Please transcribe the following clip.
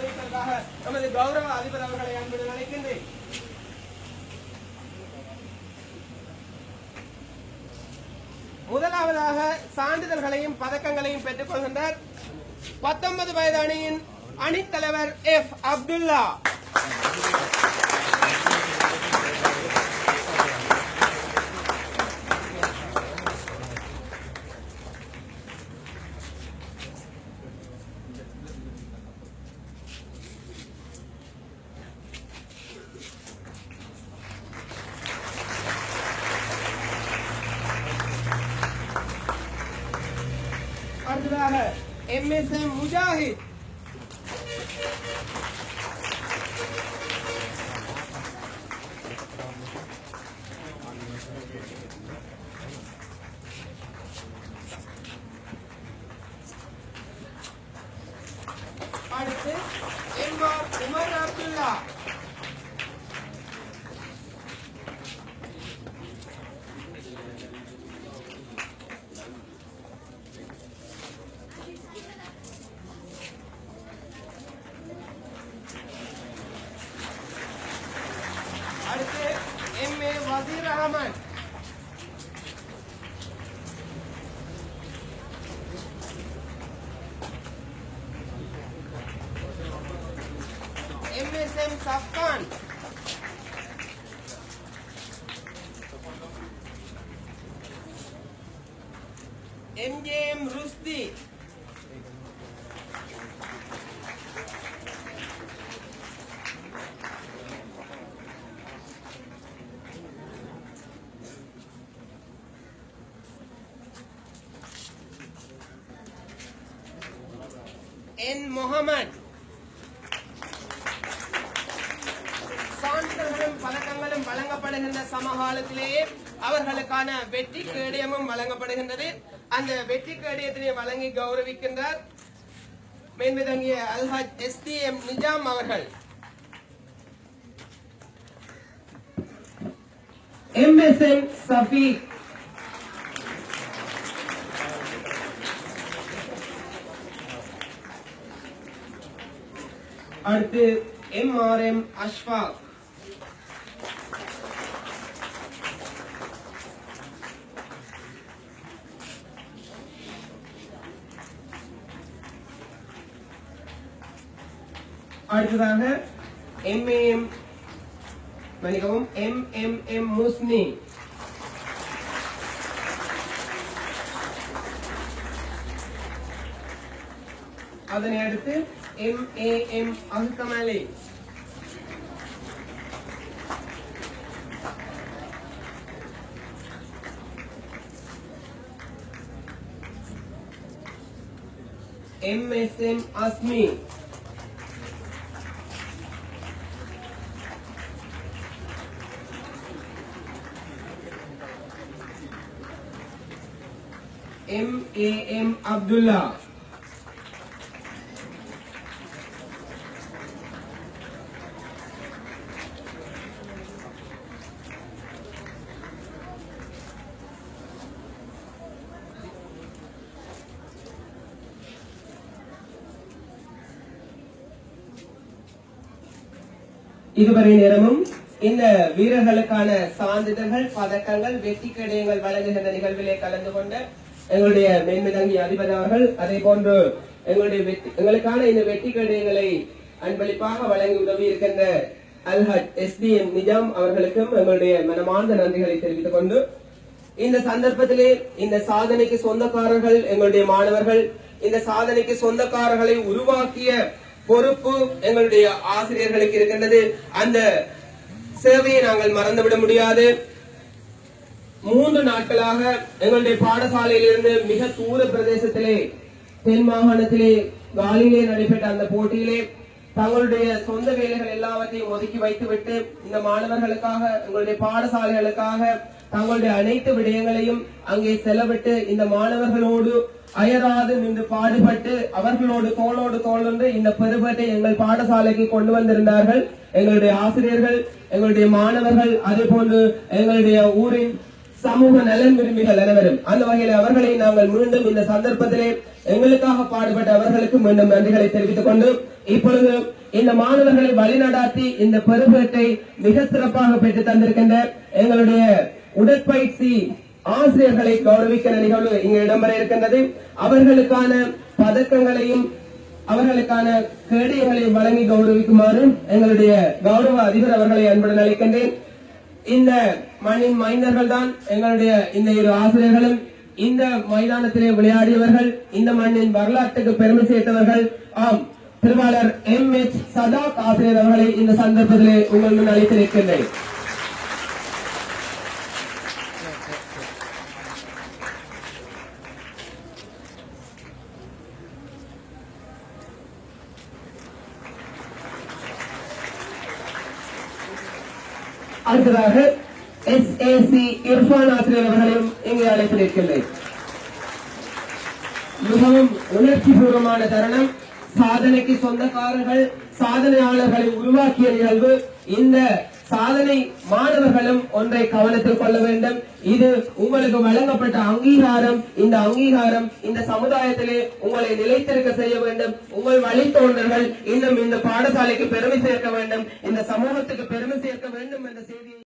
கௌரவிப்பதற்காக நமது கௌரவ அதிபர் அவர்களை அன்புடன் அழைக்கின்றேன். முதலாவதாக சான்றிதழ்களையும் பதக்கங்களையும் பெற்றுக் கொள்கின்றார். பத்தொன்பது வயது அணியின் அணித்தலைவர் எஃப் அப்துல்லா. அடுத்ததாக எம் எஸ் எம் முஜாஹித் அடுத்து எம் ஆர் உமர் அப்துல்லா அடுத்து M A Wazeer Ahamed M S M Sabkhan MJM Rushdi என் சான்றுகளும் பதக்கங்களும் வழங்கப்படுகின்ற சமகாலத்திலேயே அவர்களுக்கான வெற்றி கேடயமும் வழங்கப்படுகின்றது. அந்த வெற்றி கேடயத்தினை வழங்கி கௌரவிக்கின்றார் மேன்மிதங்கிய Alhaj S D M Nizam அவர்கள். எம்எஸ்என் சஃபீக் அடுத்து எம் அஷ்ஃபாக். அடுத்ததாக எம்ஏஎம் மன்னிக்கவும் எம் எம் எம் முஸ்னி அதனை அடுத்து M A M Alkamali M S M Asmi M A M Abdullah இதுவரை நேரமும் இந்த வீரர்களுக்கான சான்றிதழ்கள் பதக்கங்கள் வெற்றி கேடயங்கள் வழங்குகின்ற நிகழ்விலே கலந்து கொண்ட எங்களுடைய மேன்மிதங்கி அதிபர் அவர்கள் அதே போன்று எங்களுடைய வெற்றி- எங்களுக்கான இந்த வெற்றி கடிதங்களை அன்பளிப்பாக வழங்கி உதவி இருக்கின்ற அல்ஹட் எஸ் எம் நிஜாம் அவர்களுக்கும் எங்களுடைய மனமார்ந்த நன்றிகளை தெரிவித்துக் கொண்டு இந்த சந்தர்ப்பத்திலே இந்த சாதனைக்கு சொந்தக்காரர்கள் எங்களுடைய மாணவர்கள் இந்த சாதனைக்கு சொந்தக்காரர்களை உருவாக்கிய பொறுப்பு எங்களுடைய ஆசிரியர்களுக்கு இருக்கின்றது. அந்த சேவையை நாங்கள் மறந்துவிட முடியாது. மூன்று நாட்களாக எங்களுடைய பாடசாலையிலிருந்து மிக தூர பிரதேசத்திலே தென் மாகாணத்திலே காலிலே நடைபெற்ற அந்த போட்டியிலே தங்களுடைய சொந்த வேலைகள் எல்லாவற்றையும் ஒதுக்கி வைத்துவிட்டு இந்த மாணவர்களுக்காக எங்களுடைய பாடசாலைகளுக்காக தங்களுடைய அனைத்து விடயங்களையும் அங்கே செலவிட்டு இந்த மாணவர்களோடு அயராது நின்று பாடுபட்டு அவர்களோடு தோளோடு தோள் நின்று இந்த பெருபட்டை எங்கள் பாடசாலைக்கு கொண்டு வந்திருந்தார்கள். எங்களுடைய ஆசிரியர்கள் எங்களுடைய மாணவர்கள் அதே போன்று எங்களுடைய ஊரின் சமூக நலன் விரும்பிகள் அனைவரும். அந்த வகையில் அவர்களை நாங்கள் மீண்டும் இந்த சந்தர்ப்பத்திலே எங்களுக்காக பாடுபட்ட அவர்களுக்கு மீண்டும் நன்றிகளை தெரிவித்துக் கொண்டு இப்பொழுது இந்த மாணவர்களை வழிநடாத்தி இந்த பெருமையை மிக சிறப்பாக பெற்று தந்திருக்கின்ற எங்களுடைய உடற்பயிற்சி ஆசிரியர்களை கௌரவிக்கிற நிகழ்வு இங்கு இடம்பெற இருக்கின்றது. அவர்களுக்கான பதக்கங்களையும் அவர்களுக்கான கேடயங்களையும் வழங்கி கௌரவிக்குமாறு எங்களுடைய கௌரவ அதிபர் அவர்களை அன்புடன் அழைக்கின்றேன். இந்த மண்ணின் மைந்தர்கள் தான் எங்களுடைய இந்த இரு ஆசிரியர்களும் இந்த மைதானத்திலே விளையாடியவர்கள் இந்த மண்ணின் வரலாற்றுக்கு பெருமை சேர்த்தவர்கள். ஆம் திருவாளர் எம். எச். சதாக் ஆசிரியர் அவர்களை இந்த சந்தர்ப்பத்திலே உங்கள் முன் அழைத்திருக்கின்றேன் அடுத்ததாக எஸ் ஏ சி இர்ஃபான் ஆசிரியர் அவர்களையும் இங்கே அழைத்து நிற்கின்றேன் மிகவும் உணர்ச்சி பூர்வமான தருணம். சாதனைக்கு சொந்தக்காரர்கள் சாதனையாளர்களை உருவாக்கிய நிகழ்வு. இந்த சாதனை மாணவர்களும் ஒன்றை கவனத்தில் கொள்ள வேண்டும். இது உங்களுக்கு வழங்கப்பட்ட அங்கீகாரம். இந்த அங்கீகாரம் இந்த சமுதாயத்திலே உங்களை நிலைத்திருக்க செய்ய வேண்டும். உங்கள் வழித்தோன்றர்கள் இன்னும் இந்த பாடசாலைக்கு பெருமை சேர்க்க வேண்டும். இந்த சமூகத்துக்கு பெருமை சேர்க்க வேண்டும் என்ற செய்தியை